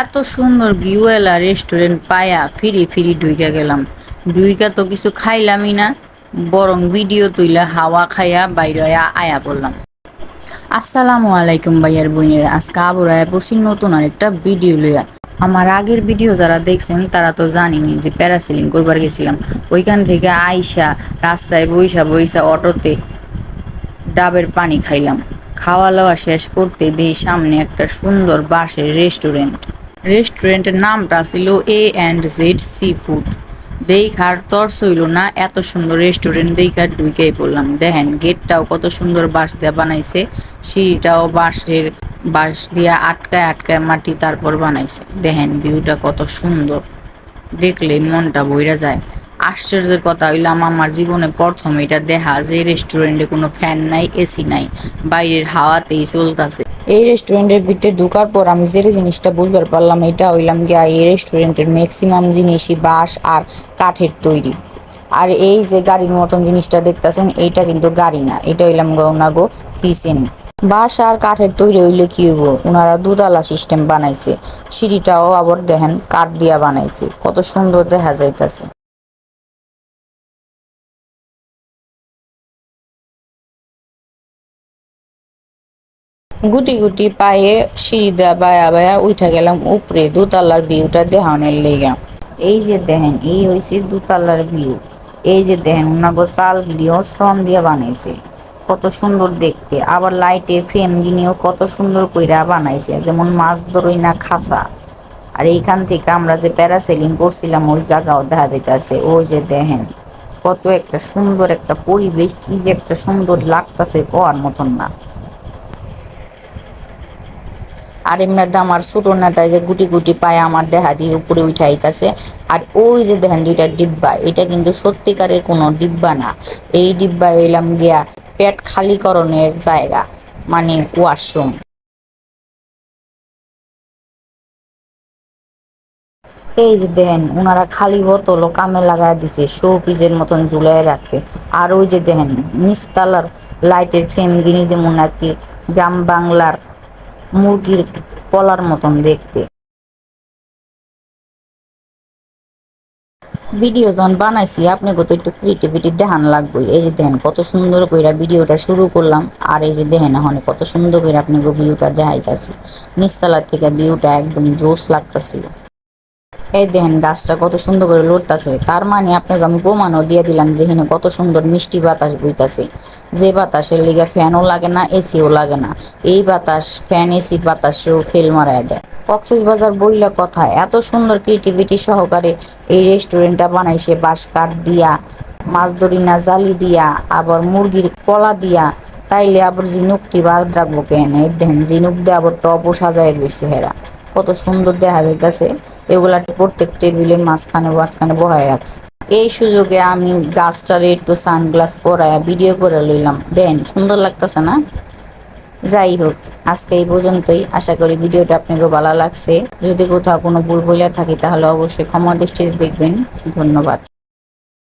এত সুন্দর ভিউওয়ালা রেস্টুরেন্ট পায়া ফিরি ফিরি ডুইকা গেলাম। ডুইকা তো কিছু খাইলামই না, বরং ভিডিও তুইলা হাওয়া খাইয়া বাইরে আয়া- বললাম আসসালামু আলাইকুম ভাইয়ার বোনের, আজকে আবার আয়া পড়ছি নতুন আরেকটা ভিডিও লইয়া। আমার আগের ভিডিও যারা দেখছেন, তারা তো জানিনি যে প্যারাসিলিং করবার গেছিলাম। ওইখান থেকে আইসা রাস্তায় বইসা বইসা অটোতে ডাবের পানি খাইলাম। খাওয়া দাওয়া শেষ করতে দিই সামনে একটা সুন্দর বাঁশের রেস্টুরেন্ট রেস্টুরেন্টের নামটা ছিল A and Z C food দেখার তর্স হইল না, এত সুন্দর রেস্টুরেন্ট দেখার ঢুকেই পড়লাম। দেখেন, গেটটাও কত সুন্দর বাঁশ দিয়ে বানাইছে, সিঁড়িটাও বাঁশের বাঁশ দিয়ে আটকায় আটকায় মাটি তারপর বানাইছে। দেখেন, ভিউটা কত সুন্দর। দেখলে মনটা বইরা যায়। আশ্চর্যের কথা হইলাম, আমার জীবনে প্রথম এটা দেখা যে রেস্টুরেন্টে কোনো ফ্যান নাই, এসি নাই। বাইরের হাওয়াতেই চলতেছে। এই রেস্টুরেন্টের ভিতরে ঢুকার পর আমি যে জিনিসটা বুঝবার পারলাম, এটা হইলাম গিয়া এই রেস্টুরেন্টের ম্যাক্সিমাম জিনিসই বাঁশ আর কাঠের তৈরি। আর এই যে গাড়ির মতন জিনিসটা দেখতাছেন, এইটা কিন্তু গাড়ি না, এটা হইলাম গৌনাগো কিচেন। বাঁশ আর কাঠের তৈরি হইলে কি হইব? ওনারা দুতলা সিস্টেম বানাইছে, সিঁড়িটাও আবার দেখেন কাঠ দিয়া বানাইছে, কত সুন্দর দেখা যাইতাছে। গুটি গুটি পায়ে সিঁড়ি দেয়া বায়া বায়া উঠা গেলাম উপরে, দোতলার ভিউটা দেহানের লেগা। এই যে দেখেন, এই হয়েছে দোতলার ভিউ। এই যে দেখেন ওনাগো চাল গিরিও শ্রম দিয়ে বানাইছে। কত সুন্দর দেখতে। আবার লাইটে ফ্রেম গিনিও কত সুন্দর কইরা বানাইছে। যেমন মাছ ধরই না খাসা। আর এইখান থেকে আমরা যে প্যারাসেলিং করছিলাম, ওই জায়গাও দেখা যাইতেছে। ওই যে দেখেন, কত একটা সুন্দর একটা পরিবেশ, কি যে একটা সুন্দর লাগতাছে কোয়ার মতন না। আর এমনি আমার ছোট নেতায় যে গুটি গুটি পায়ে আমার দেহা দিয়ে উপরে উঠাইতেছে আর ওই যে দেখেন দুইটা ডিব্বা, এটা কিন্তু সত্যিকারের কোনো ডিব্বা না। এই ডিব্বা এলাম গিয়া পেট খালিকরণের জায়গা মানে ওয়াশরুম। এই যে দেখেন ওনারা খালি বোতল ও কামে লাগাই দিছে শো পিজের মতন ঝুলাই রাখতে। আর ওই যে দেখেন নিচতলার লাইটের ফ্রেম গিনি যেমন আর কি গ্রাম বাংলার মুরগির পলার মতন দেখতে। ভিডিও যখন বানাইছি আপনি কত একটু ক্রিয়েটিভিটি দেখান লাগবে এই যে দেখেন, কত সুন্দর কইরা ভিডিওটা শুরু করলাম, আর এই যে দেখেন, এখন কত সুন্দর করে আপনি ভিউটা দেখাইতাছি। নিচতলার থেকে ভিউটা একদম জোস লাগতাছিল। এই দেখেন, গাছটা কত সুন্দর করে লড়তাছে। তার মানে আপনাকে আমি প্রমাণও দিয়ে দিলাম যে এখানে কত সুন্দর মিষ্টি বাতাস বইতাছে। যে বাতাসের লিগে ফ্যানও লাগে না, এসিও লাগে না। এই বাতাস, ফ্যান এসির বাতাসেও ফেল মারায় দেয়। কক্সেস বাজার বইলা কথা, এত সুন্দর ক্রিয়েটিভিটি সহকারে এই রেস্টুরেন্টটা বানাইছে বাঁশ কাঠ দিয়া, মাছ ধরি না জালি দিয়া, আবার মুরগির কলা দিয়া। তাইলে আবার জিনুকটি বাদ রাখব কেন এই দেখেন জিনুক দিয়ে আবার টপও সাজায় রয়েছে হেরা। কত সুন্দর দেখা যাইতেছে। এগুলা প্রত্যেক টেবিলের মাঝখানে মাঝখানে বহায় রাখছে। এই সুযোগে আমি গাছটারে একটু সানগ্লাস পরায় ভিডিও করে লইলাম। দেন, সুন্দর লাগতেছে না? যাই হোক, আজকে এই পর্যন্তই। আশা করি ভিডিওটা আপনাকে ভালো লাগছে। যদি কোথাও কোনো ভুল বইলা থাকি, তাহলে অবশ্যই ক্ষমা দৃষ্টিতে দেখবেন। ধন্যবাদ।